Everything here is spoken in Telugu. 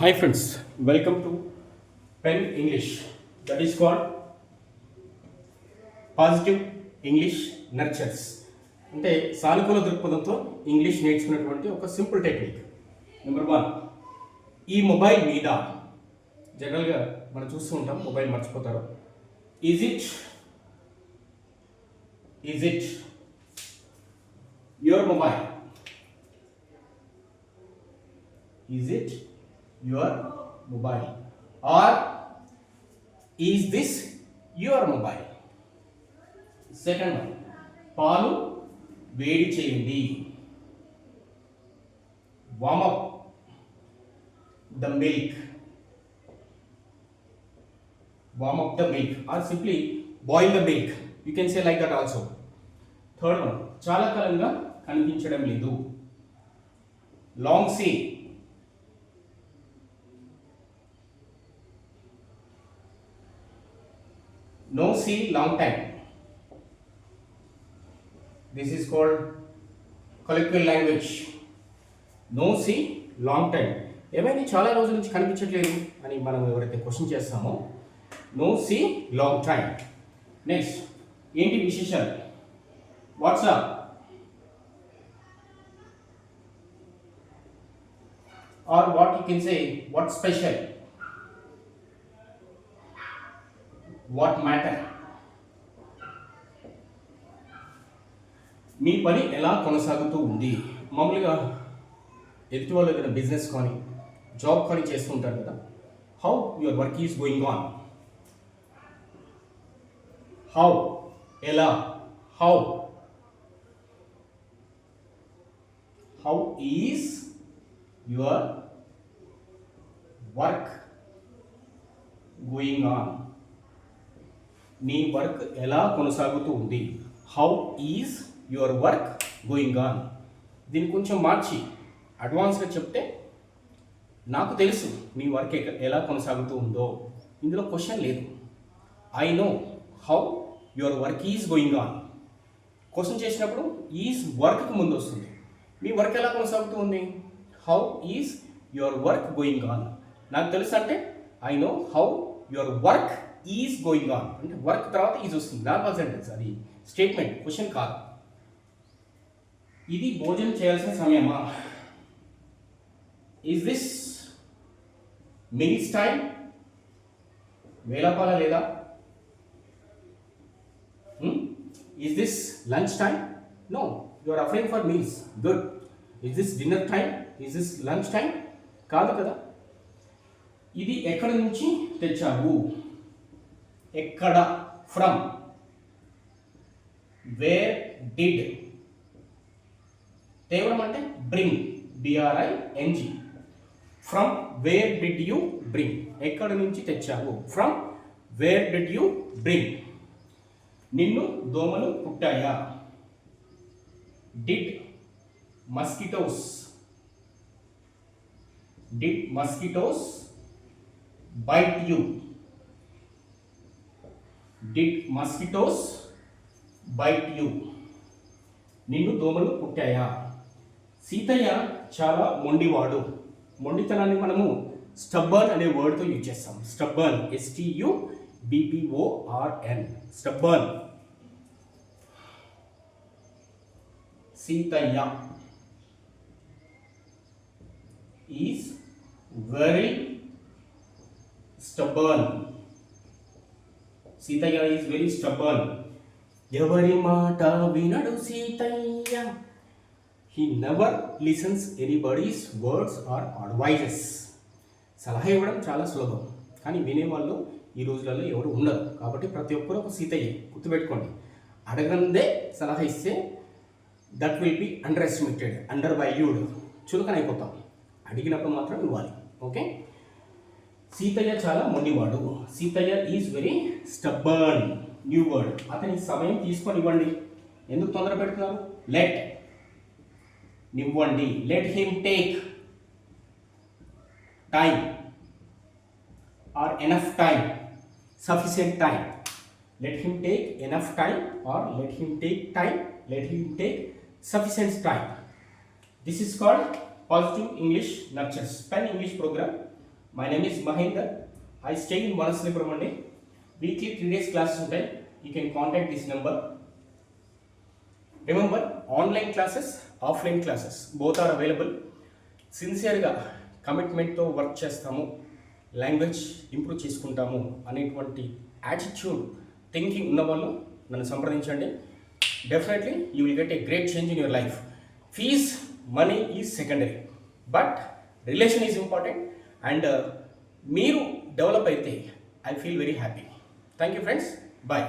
Hi friends welcome to pen English that is called positive English nurtures అంటే సానుకూల దృక్పథంతో ఇంగ్లీష్ నేర్చుకున్నటువంటి ఒక సింపుల్ టెక్నిక్ నెంబర్ వన్ ఈ మొబైల్ మీద జనరల్గా మనం చూస్తూ ఉంటాం మొబైల్ మర్చిపోతారు. Is it is it your mobile is it your mobile or is this your mobile second one పాలు వేడి చేయండి. Warm up the milk warm up the milk or simply boil the milk you can say like that also third one చాలా కాలంగా కనిపించడం లేదు. Long see no see long time this is called colloquial language no see long time. ఏమైనా చాలా రోజుల నుంచి కనిపించట్లేదు అని మనం ఎవరైతే క్వశ్చన్ చేస్తామో no see long time next ఏంటి విశేషాలు? What's up or what you can say what special what matter మీ పని ఎలా కొనసాగుతూ ఉంది? మామూలుగా ఎదుటి వాళ్ళు ఏదైనా బిజినెస్ కానీ జాబ్ కానీ చేస్తుంటారు కదా how your work is going on how ఎలా? How how is your work going on నీ వర్క్ ఎలా కొనసాగుతూ ఉంది? How is your work going on దీన్ని కొంచెం మార్చి అడ్వాన్స్గా చెప్తే నాకు తెలుసు నీ వర్క్ ఎలా కొనసాగుతూ ఉందో. ఇందులో క్వశ్చన్ లేదు. I know how your work is going on question చేసినప్పుడు ఈజ్ వర్క్కి ముందు వస్తుంది. మీ వర్క్ ఎలా కొనసాగుతూ ఉంది? How is your work going on నాకు తెలుసు అంటే I know how your work is going on. అంటే వర్క్ తర్వాత ఈజ్ వస్తుంది. నార్మల్ సెంటెన్స్ అది. స్టేట్మెంట్ క్వశ్చన్ కాదు. ఇది భోజనం చేయాల్సిన సమయమా? ఈజ్ దిస్ మినిస్ టైం వేలపాల లేదా? Is this lunch time no you are offering for meals good is this dinner time is this lunch time కాదు కదా? ఇది ఎక్కడి నుంచి తెచ్చావు? ఎక్కడ? ఫ్రమ్. వేర్ డిడ్ తేవడం అంటే bring B R I N G from where did you bring ఎక్కడ నుంచి తెచ్చావు? From where did you bring నిన్ను దోమలు పుట్టాయా did mosquitoes did mosquitoes bite you did mosquitoes bite you నిన్ను దోమలు పుట్టాయా సీతయ్య చాలా మొండివాడు. మొండితనాన్ని మనము స్టబ్బర్న్ అనే వర్డ్తో యూజ్ చేస్తాం. Stubborn S T U B P O R N stubborn. Seethayya is very stubborn Seethayya is very stubborn ఎవరి మాట వినడు Seethayya? He never listens anybody's words or advises సలహా ఇవ్వడం చాలా సులభం. కానీ వినేవాళ్ళు ఈ రోజులలో ఎవరు ఉండరు. కాబట్టి ప్రతి ఒక్కరు ఒక సీతయ్య. గుర్తుపెట్టుకోండి. అడగందే సలహా ఇస్తే that will be underestimated undervalued చులకనైపోతాం. అయిపోతాం అడిగినప్పుడు మాత్రం ఇవ్వాలి. ఓకే సీతయ్య చాలా మొండివాడు. Seethayya is very stubborn new word అతని సమయం తీసుకొని ఇవ్వండి. ఎందుకు తొందర పెడుతున్నారు? Let నివ్వండి. Let him take time or enough time sufficient time let him take enough time or let him take time let him take sufficient time this is called positive English nurtures pen English program my name is Mahender I stay in Vanasthalipuram అండి వీక్లీ త్రీ డేస్ క్లాసెస్ ఉంటాయి. You can contact this number remember online classes offline classes both are available సిన్సియర్గా కమిట్మెంట్తో వర్క్ చేస్తాము. లాంగ్వేజ్ ఇంప్రూవ్ చేసుకుంటాము అనేటువంటి యాటిట్యూడ్ థింకింగ్ ఉన్న వాళ్ళు నన్ను సంప్రదించండి. Definitely you will get a great change in your life fees money is secondary but relation is important and మీరు డెవలప్ అయితే I feel very happy thank you friends bye